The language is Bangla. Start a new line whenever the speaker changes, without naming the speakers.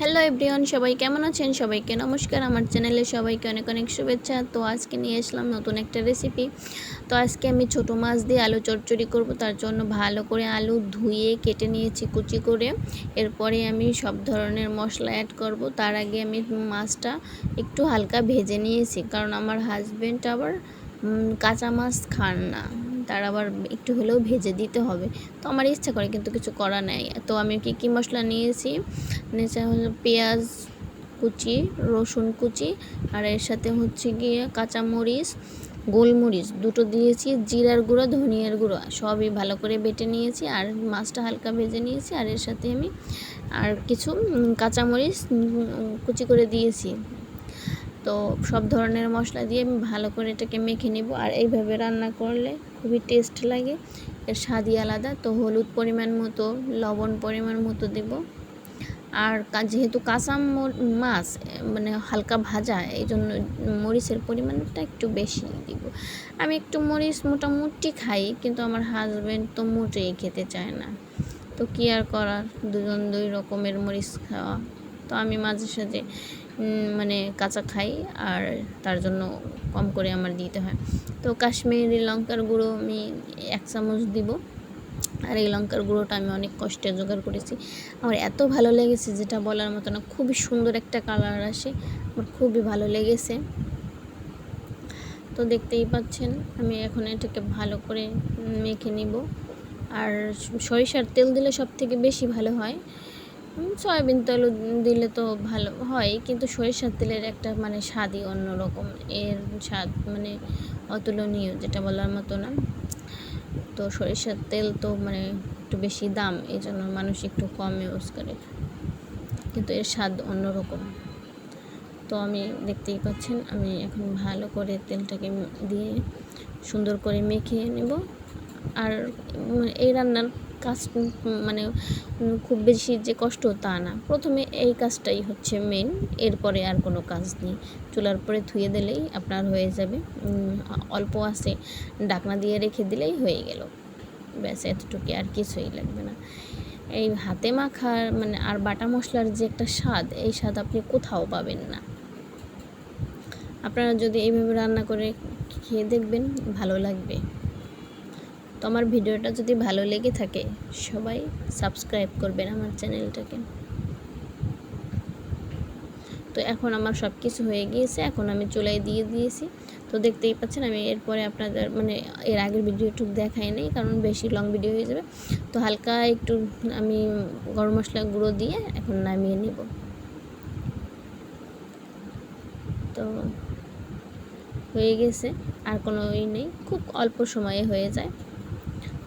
হ্যালো এভরিওয়ান, সবাই কেমন আছেন? সবাইকে নমস্কার। আমার চ্যানেলে সবাইকে অনেক অনেক শুভেচ্ছা। তো আজকে নিয়ে আসলাম নতুন একটা রেসিপি তো আজকে আমি ছোট মাছ দিয়ে আলু চচ্চড়ি করব। তার জন্য ভালো করে আলু ধুয়ে কেটে নিয়েছি কুচি করে। এরপরে আমি সব ধরনের মশলা অ্যাড করব। তার আগে আমি মাছটা একটু হালকা ভেজে নিয়েছি। কারণ আমার হাজব্যান্ড আবার কাঁচা মাছ খান না। তার আবার একটু হলেও ভেজে দিতে হবে। তো আমার ইচ্ছা করে কিন্তু কিছু করা নেই। তো আমি কী কী মশলা নিয়েছি? নিচে হলো পেঁয়াজ কুচি, রসুন কুচি, আর এর সাথে হচ্ছে গিয়ে কাঁচামরিচ, গোলমরিচ দুটো দিয়েছি, জিরার গুঁড়ো, ধনিয়ার গুঁড়ো, সবই ভালো করে বেটে নিয়েছি, আর মাছটা হালকা ভেজে নিয়েছি, আর এর সাথে আমি আর কিছু কাঁচামরিচ কুচি করে দিয়েছি। তো সব ধরনের মশলা দিয়ে আমি ভালো করে এটাকে মেখে নেব। আর এইভাবে রান্না করলে খুবই টেস্ট লাগে। এর স্বাদই আলাদা। তো হলুদ পরিমাণ মতো, লবণ পরিমাণ মতো দেব। আর যেহেতু কাঁচা মাছ মানে হালকা ভাজা এই জন্য মরিচের পরিমাণটা একটু বেশি দিব। আমি একটু মরিচ মোটামুটি খাই, কিন্তু আমার হাজব্যান্ড তো মোটেই খেতে চায় না। তো কী আর করার? দুজন দুই রকমের মরিচ খাওয়া। তো আমি মাঝে সাঝে মানে কাঁচা খাই আর তার জন্য কম করে আমার দিতে হয়। তো কাশ্মীরি লঙ্কার গুঁড়ো আমি এক চামচ দিব। আর এই লঙ্কার গুঁড়োটা আমি অনেক কষ্টে জোগাড় করেছি। আমার এত ভালো লেগেছে যেটা বলার মতো না, খুবই সুন্দর একটা কালার আসে, আমার খুবই ভালো লেগেছে। তো দেখতেই পাচ্ছেন, আমি এখন এটাকে ভালো করে মেখে নিব। আর সরিষার তেল দিলে সব থেকে বেশি ভালো হয়। সয়াবিন তেল দিলে তো ভালো হয়, কিন্তু সরিষার তেলের একটা মানে স্বাদই অন্যরকম। এর স্বাদ মানে অতুলনীয়, যেটা বলার মতো না। তো সরিষার তেল তো মানে একটু বেশি দাম এই জন্য মানুষ একটু কম ইউজ করে। কিন্তু এর স্বাদ অন্যরকম। তো আমি দেখতেই পাচ্ছেন, আমি এখন ভালো করে তেলটাকে দিয়ে সুন্দর করে মেখে নেব। আর এই রান্নার কাজ মানে খুব বেশি যে কষ্ট তা না। প্রথমে এই কাজটাই হচ্ছে মেন এরপরে আর কোনো কাজ নেই। চুলার পরে ধুয়ে দিলেই আপনার হয়ে যাবে। অল্প আছে, ডাকনা দিয়ে রেখে দিলেই হয়ে গেল। ব্যাস, এতটুকু আর কিছুই লাগবে না। এই হাতে মাখার মানে আর বাটা মশলার যে একটা স্বাদ, এই স্বাদ আপনি কোথাও পাবেন না। আপনারা যদি এইভাবে রান্না করে খেয়ে দেখবেন, ভালো লাগবে। তো আমার ভিডিওটা যদি ভালো লেগে থাকে, সবাই সাবস্ক্রাইব করবেন আমার চ্যানেলটাকে। তো এখন আমার সব কিছু হয়ে গিয়েছে, এখন আমি চুলাই দিয়ে দিয়েছি। তো দেখতেই পাচ্ছেন আমি এরপরে আপনাদের মানে এর আগের ভিডিও একটু দেখাই নেই, কারণ বেশি লং ভিডিও হয়ে যাবে। তো হালকা একটু আমি গরম মশলা গুঁড়ো দিয়ে এখন নামিয়ে নিব। তো হয়ে গেছে, আর কোনো ই নেই, খুব অল্প সময়ে হয়ে যায়।